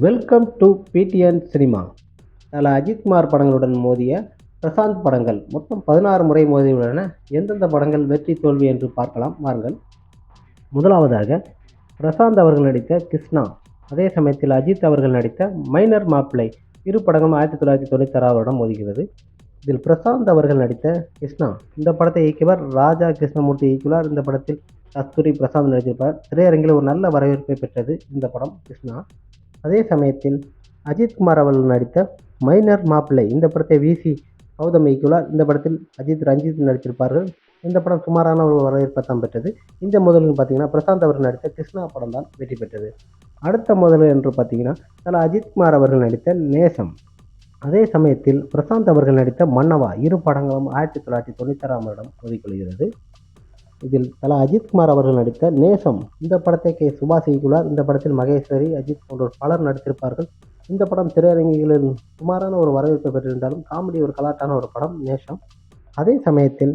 Welcome to PTN cinema அதில் அஜித்குமார் படங்களுடன் மோதிய பிரசாந்த் படங்கள். மொத்தம் பதினாறு முறை மோதியுள்ளன. எந்தெந்த படங்கள் வெற்றி தோல்வி என்று பார்க்கலாம். வாருங்கள். முதலாவதாக பிரசாந்த் அவர்கள் நடித்த கிருஷ்ணா. அதே சமயத்தில் அஜித் அவர்கள் நடித்த மைனர் மாப்பிள்ளை இரு படங்களும் ஆயிரத்தி தொள்ளாயிரத்தி தொண்ணூற்றி வருடம் மோதுகிறது. இதில் பிரசாந்த் அவர்கள் நடித்த கிருஷ்ணா. இந்த படத்தை இயக்கியவர் ராஜா கிருஷ்ணமூர்த்தி இயக்கியுள்ளார். இந்த படத்தில் கஸ்தூரி பிரசாந்த் நடித்திருப்பார். திரையரங்கில் ஒரு நல்ல வரவேற்பை பெற்றது இந்த படம் கிருஷ்ணா. அதே சமயத்தில் அஜித்குமார் அவர்கள் நடித்த மைனர் மாப்பிள்ளை இந்த படத்தை விசி கௌதம் இயக்கியுள்ளார். இந்த படத்தில் அஜித் ரஞ்சித் நடித்திருப்பார்கள். இந்த படம் சுமாரான ஒரு வரவேற்பை தான் பெற்றது. இந்த முதலில் பார்த்தீங்கன்னா பிரசாந்த் அவர்கள் நடித்த கிருஷ்ணா படம் தான் வெற்றி பெற்றது. அடுத்த முதல் என்று பார்த்தீங்கன்னா தல அஜித்குமார் அவர்கள் நடித்த நேசம். அதே சமயத்தில் பிரசாந்த் அவர்கள் நடித்த மன்னவா இரு படங்களும் ஆயிரத்தி தொள்ளாயிரத்தி தொண்ணூத்தாறாம் வருடம் ஒதுக்கொள்கிறது இதில் தலா அஜித்குமார் அவர்கள் நடித்த நேசம். இந்த படத்தை கே. சுபாஷ் இயக்குள்ளார் இந்த படத்தில் மகேஸ்வரி அஜித் போன்றோர் பலர் நடித்திருப்பார்கள். இந்த படம் திரையரங்குகளில் சுமாரான ஒரு வரவேற்பை பெற்றிருந்தாலும் காமெடி ஒரு கலாட்டான ஒரு படம் நேஷம் அதே சமயத்தில்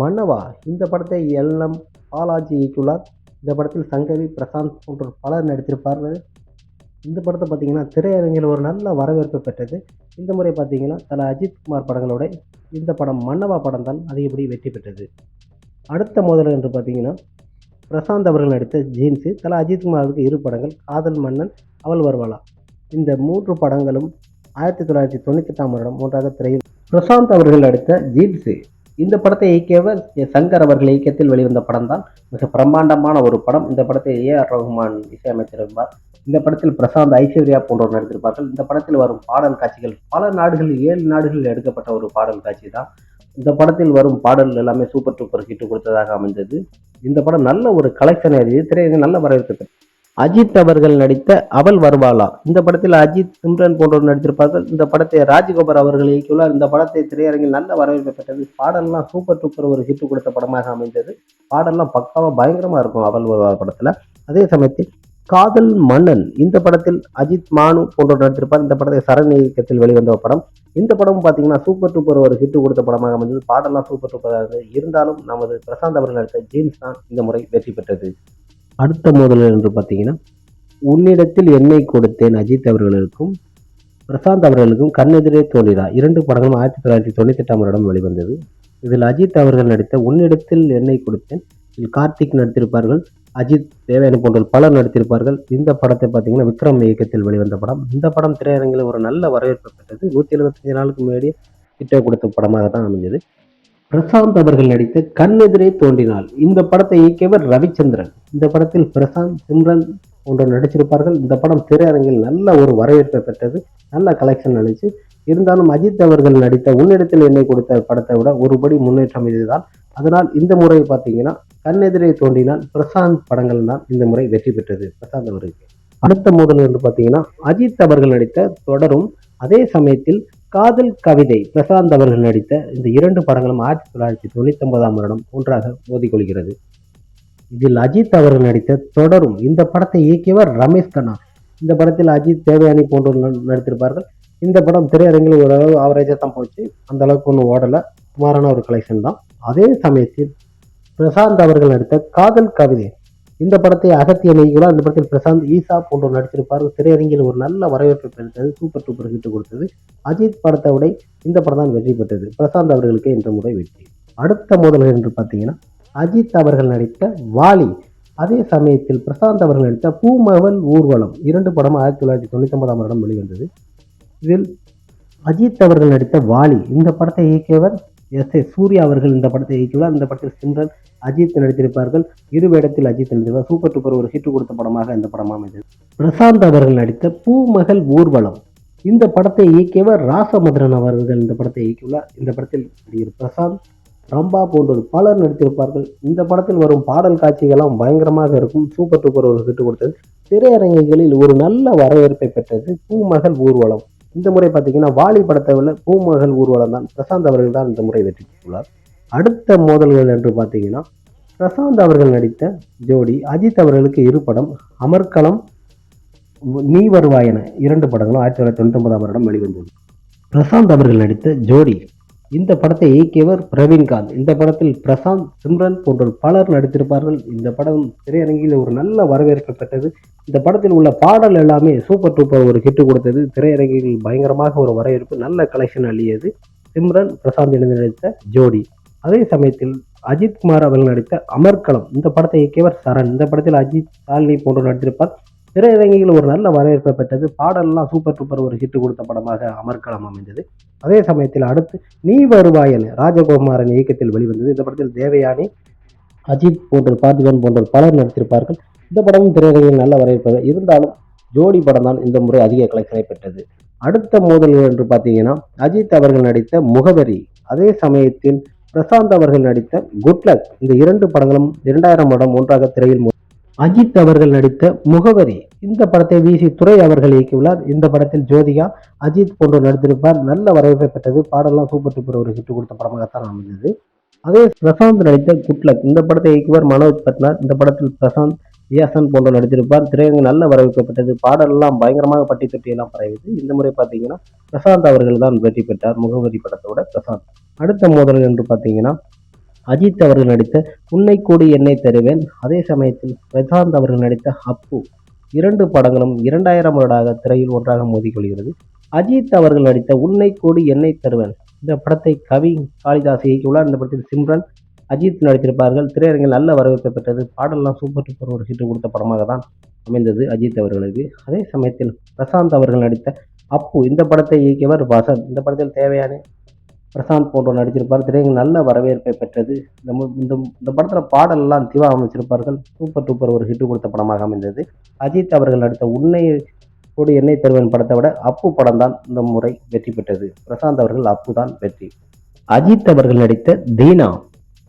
மன்னவா இந்த படத்தை எல்எம் பாலாஜி இயக்கியுள்ளார் இந்த படத்தில் சங்கவி பிரசாந்த் போன்றோர் பலர் நடித்திருப்பார்கள். இந்த படத்தை பார்த்தீங்கன்னா திரையரங்கில் ஒரு நல்ல வரவேற்பு பெற்றது. இந்த முறை பார்த்தீங்கன்னா தல அஜித்குமார் படங்களோட இந்த படம் மன்னவா படம் தான் அதிகப்படி வெற்றி பெற்றது. அடுத்த மோதல் என்று பார்த்தீங்கன்னா பிரசாந்த் அவர்கள் நடித்த ஜீன்ஸு தல அஜித்குமாருக்கு இரு படங்கள் காதல் மன்னன் அவள் வருவாளா? இந்த மூன்று படங்களும் ஆயிரத்தி தொள்ளாயிரத்தி தொண்ணூத்தெட்டாம் வருடம் மூன்றாக திரையில் பிரசாந்த் அவர்கள் நடித்த ஜீன்ஸு. இந்த படத்தை இயக்கியவர் ஏ சங்கர் அவர்கள் இயக்கத்தில் வெளிவந்த படம் தான் மிக பிரம்மாண்டமான ஒரு படம். இந்த படத்தை ஏ ஆர் ரகுமான் இசையமைத்திருப்பார். இந்த படத்தில் பிரசாந்த் ஐஸ்வர்யா போன்றோர் நடித்திருப்பார்கள். இந்த படத்தில் வரும் பாடல் காட்சிகள் பல நாடுகளில் ஏழு நாடுகளில் எடுக்கப்பட்ட ஒரு பாடல் காட்சி தான் இந்த படத்தில் வரும் பாடல் எல்லாமே சூப்பர் டூப்பர் ஹிட் கொடுத்ததாக அமைந்தது. இந்த படம் நல்ல ஒரு கலெக்ஷன் எழுதி திரையரங்கு நல்ல வரவேற்பு. அஜித் அவர்கள் நடித்த அவள் வருவாளா? இந்த படத்தில் அஜித் சிம்ரன் போன்றோர் நடித்திருப்பார்கள். இந்த படத்தை ராஜ்கோபர் அவர்கள் இயக்கியுள்ளார். இந்த படத்தை திரையரங்கில் நல்ல வரவேற்பு பெற்றது. பாடல்லாம் சூப்பர் டூப்பர் ஒரு ஹிட் கொடுத்த படமாக அமைந்தது. பாடல்லாம் பக்காவாக பயங்கரமாக இருக்கும் அவள் வருவாள் படத்தில். அதே சமயத்தில் காதல் மன்னன். இந்த படத்தில் அஜித் மானு போன்றோர் நடித்திருப்பார். இந்த படத்தை சரண் இயக்கத்தில் வெளிவந்த படம். இந்த படம் பார்த்தீங்கன்னா சூப்பர் டூப்பர் ஒரு ஹிட் கொடுத்த படமாக அமைந்தது. பாடலாம் சூப்பர் டூப்பராக இருந்தது. இருந்தாலும் நமது பிரசாந்த் அவர்கள் நடித்த ஜீன்ஸ் தான் இந்த முறை வெற்றி பெற்றது. அடுத்த மோதல் என்று பார்த்தீங்கன்னா உன்னிடத்தில் எண்ணெய் கொடுத்தேன் அஜித் அவர்களுக்கும் பிரசாந்த் அவர்களுக்கும் கண்ணெதிரே தோன்றினா இரண்டு படங்களும் ஆயிரத்தி தொள்ளாயிரத்தி தொண்ணூத்தெட்டாம் வருடம் வெளிவந்தது. இதில் அஜித் அவர்கள் நடித்த உன்னிடத்தில் எண்ணெய் கொடுத்தேன் இதில் கார்த்திக் நடித்திருப்பார்கள். அஜித் தேவயானி போன்ற பலர் நடித்திருப்பார்கள். இந்த படத்தை பார்த்தீங்கன்னா விக்ரம் இயக்கத்தில் வெளிவந்த படம். இந்த படம் திரையரங்கில் ஒரு நல்ல வரவேற்பு பெற்றது. நூற்றி எழுபத்தஞ்சு நாளுக்கு முன்னாடி கிட்ட கொடுத்த படமாக தான் அமைஞ்சது. பிரசாந்த் அவர்கள் நடித்த கண்ணெதிரே தோன்றினாள் இந்த படத்தை இயக்கியவர் ரவிச்சந்திரன். இந்த படத்தில் பிரசாந்த் சிம்ரன் போன்ற நடிச்சிருப்பார்கள். இந்த படம் திரையரங்கில் நல்ல ஒரு வரவேற்பை பெற்றது. நல்ல கலெக்ஷன் நினைச்சு இருந்தாலும் அஜித் அவர்கள் நடித்த உன்னிடத்தில் என்னை கொடுத்த படத்தை விட ஒருபடி முன்னேற்றம் இதுதான். அதனால் இந்த முறை பார்த்தீங்கன்னா கண்ணெதிரே தோன்றினால் பிரசாந்த் படங்கள் தான் இந்த முறை வெற்றி பெற்றது. பிரசாந்த் அவருக்கு அடுத்த மோதல் என்று பார்த்தீங்கன்னா அஜித் அவர்கள் நடித்த தொடரும் அதே சமயத்தில் காதல் கவிதை பிரசாந்த் அவர்கள் நடித்த இந்த இரண்டு படங்களும் ஆயிரத்தி தொள்ளாயிரத்தி தொண்ணூத்தி ஒன்பதாம் வருடம் ஒன்றாக மோதிக்கொள்கிறது இதில் அஜித் அவர்கள் நடித்த தொடரும் இந்த படத்தை இயக்கியவர் ரமேஷ் கண்ணா. இந்த படத்தில் அஜித் தேவயானி போன்றோர் நடித்திருப்பார்கள். இந்த படம் திரையரங்கில் ஓரளவு ஆவரேஜாக தான் போச்சு. அந்த அளவுக்கு ஒன்றும் ஓடலை. சுமாரான ஒரு கலெக்ஷன் தான். அதே சமயத்தில் பிரசாந்த் அவர்கள் நடித்த காதல் கவிதை. இந்த படத்தை அகத்திய நெய்களால் இந்த படத்தில் பிரசாந்த் ஈசா போன்றோர் நடித்திருப்பார் திரையரங்கில் ஒரு நல்ல வரவேற்பை பெற்றது சூப்பர் டூப்பர் ஹிட் கொடுத்தது. அஜித் படத்தை விட இந்த படம் தான் வெற்றி பெற்றது. பிரசாந்த் அவர்களுக்கு இந்த முறை வெற்றி. அடுத்த மோதல்கள் என்று பார்த்தீங்கன்னா அஜித் அவர்கள் நடித்த வாலி. அதே சமயத்தில் பிரசாந்த் அவர்கள் நடித்த பூமவல் ஊர்வலம். இரண்டு படம் ஆயிரத்தி தொள்ளாயிரத்தி தொண்ணூற்றி ஒன்பதாம் வருடம் வெளிவந்தது. இதில் அஜித் அவர்கள் நடித்த வாலி இந்த படத்தை இயக்கியவர் எஸ் ஏ சூர்யா அவர்கள் இந்த படத்தை இயக்கியுள்ளார். இந்த படத்தில் சிம்ரன் அஜித் நடித்திருப்பார்கள். இரு வேடத்தில் அஜித் நடித்திருப்பார். சூப்பர் டூப்பர் ஒரு ஹிட் கொடுத்த படமாக இந்த படம் அமைந்தது. பிரசாந்த் அவர்கள் நடித்த பூமகள் ஊர்வலம் இந்த படத்தை இயக்கியவர் ராசமதுரன் அவர்கள் இந்த படத்தை இயக்கியுள்ளார். இந்த படத்தில் நடிகர் பிரசாந்த் ரம்பா போன்றோர் பலர் நடித்திருப்பார்கள். இந்த படத்தில் வரும் பாடல் காட்சிகள்லாம் பயங்கரமாக இருக்கும். சூப்பர் டூப்பர் ஒரு ஹிட் கொடுத்தது. திரையரங்குகளில் ஒரு நல்ல வரவேற்பை பெற்றது பூமகள் ஊர்வலம். இந்த முறை பார்த்தீங்கன்னா வாலி படத்தை உள்ள பூமகள் ஊர்வலம் தான். பிரசாந்த் அவர்கள் தான் இந்த முறை வெற்றி பெற்றுள்ளார். அடுத்த மோதல்கள் என்று பார்த்தீங்கன்னா பிரசாந்த் அவர்கள் நடித்த ஜோடி அஜித் அவர்களுக்கு இரு படம் அமர்க்களம் நீ வருவாயன இரண்டு படங்களும் ஆயிரத்தி தொள்ளாயிரத்தி தொண்ணூத்தி ஒன்பதாம் வருடம் வெளிவந்தது பிரசாந்த் அவர்கள் நடித்த ஜோடி இந்த படத்தை இயக்கியவர் பிரவீன்காந்த் இந்த படத்தில் பிரசாந்த் சிம்ரன் போன்ற பலர் நடித்திருப்பார்கள். இந்த படம் திரையரங்கில் ஒரு நல்ல வரவேற்பை பெற்றது இந்த படத்தில் உள்ள பாடல் எல்லாமே சூப்பர் டூப்பர் ஒரு ஹிட் கொடுத்தது. திரையரங்கில் பயங்கரமாக ஒரு வரவேற்பு நல்ல கலெக்ஷன் அள்ளியது சிம்ரன் பிரசாந்த் இணைந்து நடித்த ஜோடி. அதே சமயத்தில் அஜித் குமார் அவர்கள் நடித்த அமர்க்களம். இந்த படத்தை இயக்கியவர் சரண். இந்த படத்தில் அஜித் சாலினி போன்ற நடித்திருப்பார். திரையரங்கில் ஒரு நல்ல வரவேற்பை பெற்றது. பாடல்லாம் சூப்பர் டூப்பர் ஒரு ஹிட் கொடுத்த படமாக அமர்க்களம் அமைந்தது. அதே சமயத்தில் அடுத்து நீ வருவாயன் ராஜகுமாரன் இயக்கத்தில் வெளிவந்தது. இந்த படத்தில் தேவயானி அஜித் போன்ற பார்த்திபன் போன்ற பலர் நடித்திருப்பார்கள். இந்த படமும் திரையரங்கில் நல்ல வரவேற்பு இருந்தாலும் ஜோடி படம் தான் இந்த முறை அதிக கலெக்ஷனை பெற்றது. அடுத்த மோதல்கள் என்று பார்த்தீங்கன்னா அஜித் அவர்கள் நடித்த முகவரி அதே சமயத்தில் பிரசாந்த் அவர்கள் நடித்த குட்லக் இந்த இரண்டு படங்களும் இரண்டாயிரம் வருடம் ஒன்றாக திரையில் அஜித் அவர்கள் நடித்த முகவரி. இந்த படத்தை விசி துறை அவர்கள் இயக்கியுள்ளார். இந்த படத்தில் ஜோதிகா அஜித் போன்றோர் நடித்திருப்பார். நல்ல வரவேற்பை பெற்றது. பாடலாம் சூப்பர் டூப்பர் ஒரு ஹிட் கொடுத்த படமாகத்தான் அமைந்தது. அதே பிரசாந்த் நடித்த குட்லக் இந்த படத்தை இயக்குவர் மனோஜ் பட்னார் இந்த படத்தில் பிரசாந்த் வியாசன் போன்ற நடித்திருப்பார். திரையரங்கு நல்ல வரவேற்பு பெற்றது. பாடலெல்லாம் பயங்கரமாக பட்டி தொட்டி எல்லாம் பரவியது. இந்த முறை பார்த்தீங்கன்னா பிரசாந்த் அவர்கள் தான் வெற்றி பெற்றார். முகவரி படத்தோட பிரசாந்த். அடுத்த மோதல் என்று பார்த்தீங்கன்னா அஜித் அவர்கள் நடித்த உன்னை கூடி என்னை தருவேன் அதே சமயத்தில் பிரசாந்த் அவர்கள் நடித்த அப்பு இரண்டு படங்களும் இரண்டாயிரம் வருடாக திரையில் ஒன்றாக மோதிக்கொள்கிறது. அஜித் அவர்கள் நடித்த உன்னை கூடி என்னை தருவேன் இந்த படத்தை கவி காளிதாஸ் இயக்கியுள்ளார். இந்த படத்தில் சிம்ரன் அஜித் நடித்திருப்பார்கள். திரையரங்கில் நல்ல வரவேற்பை பெற்றது. பாடல்லாம் சூப்பர் டூப்பர் ஒரு ஹிட் கொடுத்த படமாக தான் அமைந்தது அஜித் அவர்களுக்கு. அதே சமயத்தில் பிரசாந்த் அவர்கள் நடித்த அப்பு இந்த படத்தை இயக்கியவர் வசந்த் இந்த படத்தில் தேவையான பிரசாந்த் போன்றோர் நடிச்சிருப்பார் திரையரங்கு நல்ல வரவேற்பை பெற்றது. இந்த இந்த இந்த படத்தில் பாடலெல்லாம் திவா அமைச்சிருப்பார்கள். சூப்பர் டூப்பர் ஒரு ஹிட்டு கொடுத்த படமாக அமைந்தது. அஜித் அவர்கள் நடித்த உன்னை கூடி என்னை தருவன் படத்தை விட அப்பு படம் தான் இந்த முறை வெற்றி பெற்றது. பிரசாந்த் அவர்கள் அப்பு தான் வெற்றி. அஜித் அவர்கள் நடித்த தீனா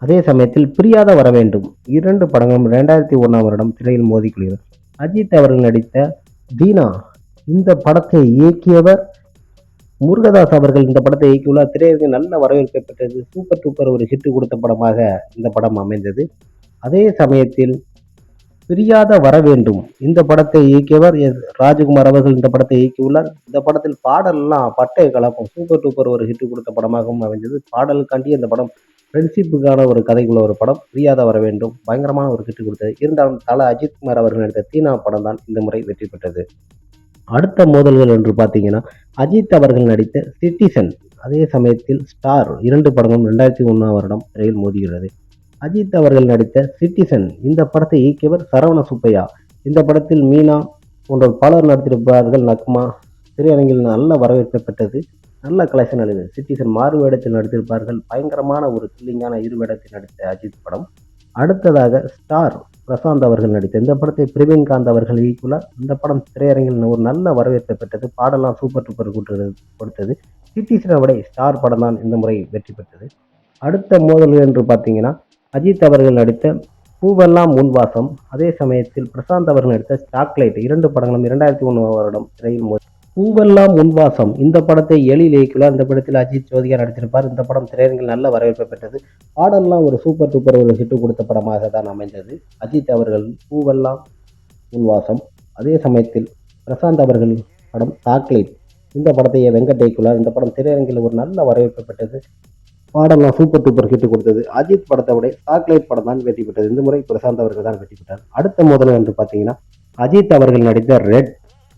அதே சமயத்தில் பிரியாத வர வேண்டும். இரண்டு படங்களும் ரெண்டாயிரத்தி ஒன்றாம் வருடம் திரையில் மோதிக்கொள்கிறது அஜித் அவர்கள் நடித்த தீனா இந்த படத்தை இயக்கியவர் முருகதாஸ் அவர்கள் இந்த படத்தை இயக்கியுள்ள திரையரங்கில் நல்ல வரவேற்பை பெற்றது. சூப்பர் டூப்பர் ஒரு ஹிட் கொடுத்த படமாக இந்த படம் அமைந்தது. அதே சமயத்தில் பிரியாத வர வேண்டும். இந்த படத்தை இயக்கியவர் எஸ். ராஜகுமார் அவர்கள் இந்த படத்தை இயக்கியுள்ளார். இந்த படத்தில் பாடல்லாம் பட்டை கலப்பம் சூப்பர் டூப்பர் ஒரு ஹிட் கொடுத்த படமாகவும் அமைந்தது. பாடலுக்காண்டி இந்த படம் ஃப்ரெண்ட்ஷிப்புக்கான ஒரு கதைக்குள்ள ஒரு படம். பிரியாத வர வேண்டும். பயங்கரமான ஒரு ஹிட் கொடுத்தது. இருந்தாலும் தல அஜித்குமார் அவர்கள் நடித்த தீனா படம் தான் இந்த முறை வெற்றி பெற்றது. அடுத்த மோதல்கள் என்று பார்த்தீங்கன்னா அஜித் அவர்கள் நடித்த சிட்டிசன் அதே சமயத்தில் ஸ்டார் இரண்டு படங்களும் ரெண்டாயிரத்தி ஒன்றாம் வருடம் திரையில் மோதுகிறது. அஜித் அவர்கள் நடித்த சிட்டிசன் இந்த படத்தை இயக்கியவர் சரவண சுப்பையா. இந்த படத்தில் மீனா போன்ற பலர் நடித்திருப்பார்கள். நக்மா திரையரங்கில் நல்ல வரவேற்பை பெற்றது நல்ல கலெக்ஷன் அளித்தது சிட்டிசன் மாறு வேடத்தில் நடித்திருப்பார்கள். பயங்கரமான ஒரு த்ரில்லிங்கான இரு வேடத்தில் நடித்த அஜித் படம். அடுத்ததாக ஸ்டார் பிரசாந்த் அவர்கள் நடித்த இந்த படத்தை பிரவீன்காந்த் அவர்கள் ஈக்குவலாக இந்த படம் திரையரங்கில் ஒரு நல்ல வரவேற்பை பெற்றது. பாடலாம் சூப்பர் டூப்பர் கூட்டுறது கொடுத்தது. சிட்டி விட ஸ்டார் படம் தான் இந்த முறை வெற்றி பெற்றது. அடுத்த மோதல்கள் என்று பார்த்தீங்கன்னா அஜித் அவர்கள் நடித்த பூவெல்லாம் முன்வாசம். அதே சமயத்தில் பிரசாந்த் அவர்கள் நடித்த சாக்லேட் இரண்டு படங்களும் இரண்டாயிரத்தி ஒன்று வருடம் திரையில் மோதி பூவெல்லாம் முன்வாசம். இந்த படத்தை எழில் இயக்கியுள்ளார். இந்த படத்தில் அஜித் ஜோதிகா நடித்திருப்பார். இந்த படம் திரையரங்கில் நல்ல வரவேற்பை பெற்றது. பாடல்லாம் ஒரு சூப்பர் சூப்பர் ஒரு ஹிட்டு கொடுத்த படமாக தான் அமைந்தது. அஜித் அவர்கள் பூவெல்லாம் முன்வாசம். அதே சமயத்தில் பிரசாந்த் அவர்கள் படம் சாக்லேட் இந்த படத்தை வெங்கட் இயக்கியுள்ளார். இந்த படம் திரையரங்கில் ஒரு நல்ல வரவேற்பை பெற்றது. பாடலாம் சூப்பர் டூப்பர் ஹிட் கொடுத்தது. அஜித் படத்தை விட சாக்லேட் படம் தான் வெற்றி பெற்றது. இந்த முறை பிரசாந்த் அவர்கள் தான் வெற்றி பெற்றார். அடுத்த முதல் வந்து பார்த்தீங்கன்னா அஜித் அவர்கள் நடித்த ரெட்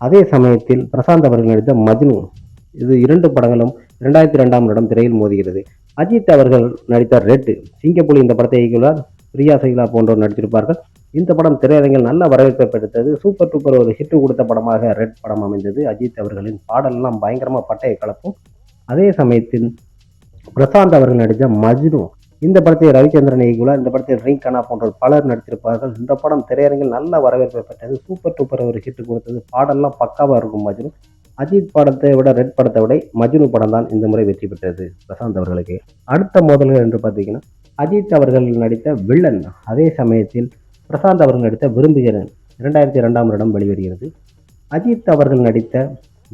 அதே சமயத்தில் பிரசாந்த் அவர்கள் நடித்த மஜ்னு இது இரண்டு படங்களும் இரண்டாயிரத்தி ரெண்டாம் வருடம் திரையில் மோதுகிறது. அஜித் அவர்கள் நடித்த ரெட் சிங்கப்புலி இந்த படத்தை இயக்கியுள்ளார். பிரியா சைலா போன்றோர் நடித்திருப்பார்கள். இந்த படம் திரையரங்கில் நல்ல வரவேற்பை பெற்றது. சூப்பர் டூப்பர் ஒரு ஹிட்டு கொடுத்த படமாக ரெட் படம் அமைந்தது. அஜித் அவர்களின் பாடலெல்லாம் பயங்கரமாக பட்டையை கலப்பும். அதே சமயத்தில் பிரசாந்த் அவர்கள் நடித்த மஜ்னு இந்த படத்தை ரவிச்சந்திரன் இயக்குள்ளார் இந்த படத்தில் ரீகனா போன்ற பலர் நடித்திருப்பார்கள். இந்த படம் திரையரங்கில் நல்ல வரவேற்பை பெற்றது. சூப்பர் டூப்பர் ஒரு ஹிட் கொடுத்தது. பாடல்லாம் பக்காவாக இருக்கும் மஜ்னு. அஜித் படத்தை விட ரெட் படத்தை விட மஜ்னு படம் தான் இந்த முறை வெற்றி பெற்றது. பிரசாந்த் அவர்களுக்கு. அடுத்த மோதல்கள் என்று பார்த்தீங்கன்னா அஜித் அவர்கள் நடித்த வில்லன். அதே சமயத்தில் பிரசாந்த் அவர்கள் நடித்த விரும்புகிறேன் இரண்டாயிரத்தி இரண்டாம் வருடம் வெளிவருகிறது. அஜித் அவர்கள் நடித்த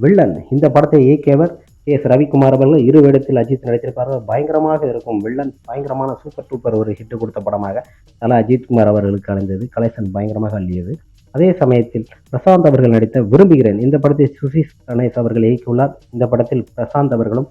வில்லன். இந்த படத்தை இயக்கியவர் கே எஸ் ரவிக்குமார் அவர்கள் இரு வேடத்தில் அஜித் நடித்திருப்பார். பயங்கரமாக இருக்கும் வில்லன் பயங்கரமான சூப்பர் டூப்பர் ஒரு ஹிட் கொடுத்த படமாக தலா அஜித்குமார் அவர்களுக்கு அடைந்தது கலெக்ஷன் பயங்கரமாக அள்ளியது. அதே சமயத்தில் பிரசாந்த் அவர்கள் நடித்த விரும்புகிறேன். இந்த படத்தை சுசிஸ் கணேஷ் அவர்கள் இயக்கியுள்ளார். இந்த படத்தில் பிரசாந்த் அவர்களும்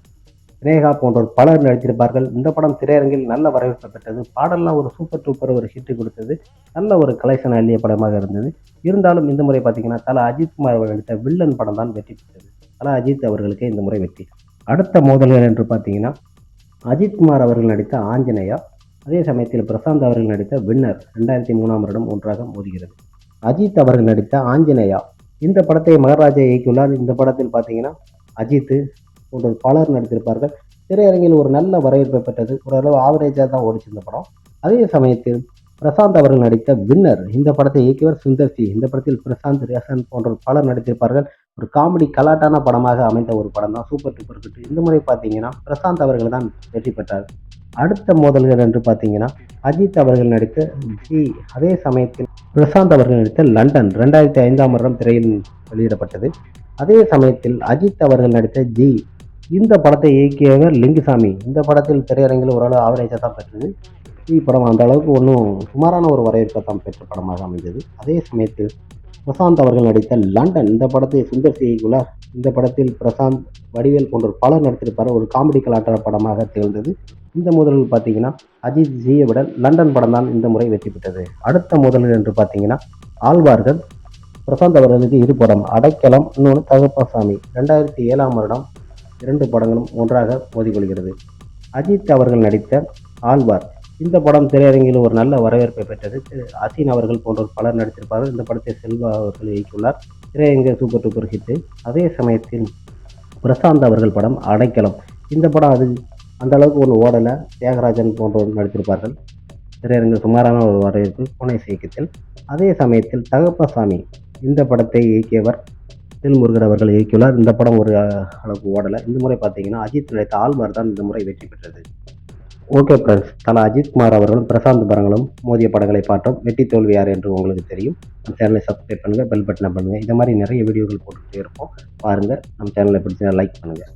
சினேகா போன்றோர் பலர் நடித்திருப்பார்கள். இந்த படம் திரையரங்கில் நல்ல வரவேற்பு பெற்றது. பாடல்லாம் ஒரு சூப்பர் டூப்பர் ஒரு ஹிட் கொடுத்தது. நல்ல ஒரு கலெக்ஷன் அள்ளிய படமாக இருந்தது. இருந்தாலும் இந்த முறை பார்த்தீங்கன்னா தல அஜித்குமார் அவர்கள் நடித்த வில்லன் படம் தான் வெற்றி பெற்றது. ஆனால் அஜித் அவர்களுக்கு இந்த முறை வெற்றி. அடுத்த மோதல்கள் என்று பார்த்தீங்கன்னா அஜித்குமார் அவர்கள் நடித்த ஆஞ்சநேயா அதே சமயத்தில் பிரசாந்த் அவர்கள் நடித்த வின்னர் ரெண்டாயிரத்தி மூணாம் வருடம் ஒன்றாக மோதுகிறது. அஜித் அவர்கள் நடித்த ஆஞ்சநேயா இந்த படத்தை மகராஜா இயக்கியுள்ளார். இந்த படத்தில் பார்த்தீங்கன்னா அஜித் போன்ற பலர் நடித்திருப்பார்கள். திரையரங்கில் ஒரு நல்ல வரவேற்பை பெற்றது. ஓரளவு ஆவரேஜாக தான் ஓடிச்சு இந்த படம். அதே சமயத்தில் பிரசாந்த் அவர்கள் நடித்த வின்னர் இந்த படத்தை இயக்கியவர் சுந்தர் சி. இந்த படத்தில் பிரசாந்த் ரேசன் போன்ற பலர் நடித்திருப்பார்கள். ஒரு காமெடி கலாட்டான படமாக அமைந்த ஒரு படம் தான் சூப்பர் டூப்பர் கிட்டு இந்த முறை பார்த்தீங்கன்னா பிரசாந்த் அவர்கள் தான் வெற்றி பெற்றார். அடுத்த மோதல்கள் என்று பார்த்தீங்கன்னா அஜித் அவர்கள் நடித்த ஜி அதே சமயத்தில் பிரசாந்த் அவர்கள் நடித்த லண்டன் ரெண்டாயிரத்தி ஐந்தாம் வருடம் திரையில் வெளியிடப்பட்டது. அதே சமயத்தில் அஜித் அவர்கள் நடித்த ஜி இந்த படத்தை இயக்கியவர் லிங்குசாமி. இந்த படத்தில் திரையரங்கில் ஓரளவு ஆவரேஜாக தான் பெற்றது. ஜி படம் அந்த அளவுக்கு ஒன்றும் சுமாரான ஒரு வரவேற்பை தான் பெற்ற படமாக அமைந்தது. அதே சமயத்தில் பிரசாந்த் அவர்கள் நடித்த லண்டன் இந்த படத்தை சுந்தர் சி. இந்த படத்தில் பிரசாந்த் வடிவேல் போன்ற பலர் நடித்திருப்பார். ஒரு காமெடி கலாட்டார படமாக திகழ்ந்தது. இந்த முதலில் பார்த்தீங்கன்னா அஜித் ஜியை விட லண்டன் படம் தான் இந்த முறை வெற்றி பெற்றது. அடுத்த முதலில் என்று பார்த்தீங்கன்னா ஆழ்வார்கள் பிரசாந்த் அவர்களுக்கு இரு படம் அடைக்கலம் இன்னொன்று தகப்பசாமி. ரெண்டாயிரத்தி ஏழாம் வருடம் இரண்டு படங்களும் ஒன்றாக மோதிக்கொள்கிறது. அஜித் அவர்கள் நடித்த ஆழ்வார் இந்த படம் திரையரங்கில் ஒரு நல்ல வரவேற்பை பெற்றது. திரு அசீன் அவர்கள் போன்றோர் பலர் நடித்திருப்பார்கள். இந்த படத்தை செல்வா அவர்கள் இயக்கியுள்ளார். திரையரங்க சூப்பர் டூப்பர் ஹிட்டு அதே சமயத்தில் பிரசாந்த் அவர்கள் படம் அடைக்கலம். இந்த படம் அது அந்த அளவுக்கு ஒன்று ஓடலை. தியாகராஜன் போன்றோர் நடித்திருப்பார்கள். திரையரங்கு சுமாரான ஒரு வரவேற்பு. புனை இயக்கத்தில். அதே சமயத்தில் தகப்பசாமி இந்த படத்தை இயக்கியவர் திருமுருகன் அவர்கள் இயக்கியுள்ளார். இந்த படம் ஒரு அளவுக்கு ஓடலை. இந்த முறை பார்த்தீங்கன்னா அஜித் நடித்த ஆழ்வார் தான் இந்த முறை வெற்றி பெற்றது. ஓகே ஃப்ரெண்ட்ஸ் தலா அஜித் குமார் அவர்களும் பிரசாந்த் படங்களும் மோதிய படங்களை பார்த்தோம். வெற்றி தோல்வி யார் என்று உங்களுக்கு தெரியும். நம்ம சேனலை சப்ஸ்கிரைப் பண்ணுங்கள் பெல் பட்டனை பண்ணுங்கள் இந்த மாதிரி நிறைய வீடியோக்கள் போட்டுக்கிட்டே இருப்போம். பாருங்கள் நம்ம சேனலை பிடிச்சா லைக் பண்ணுங்கள்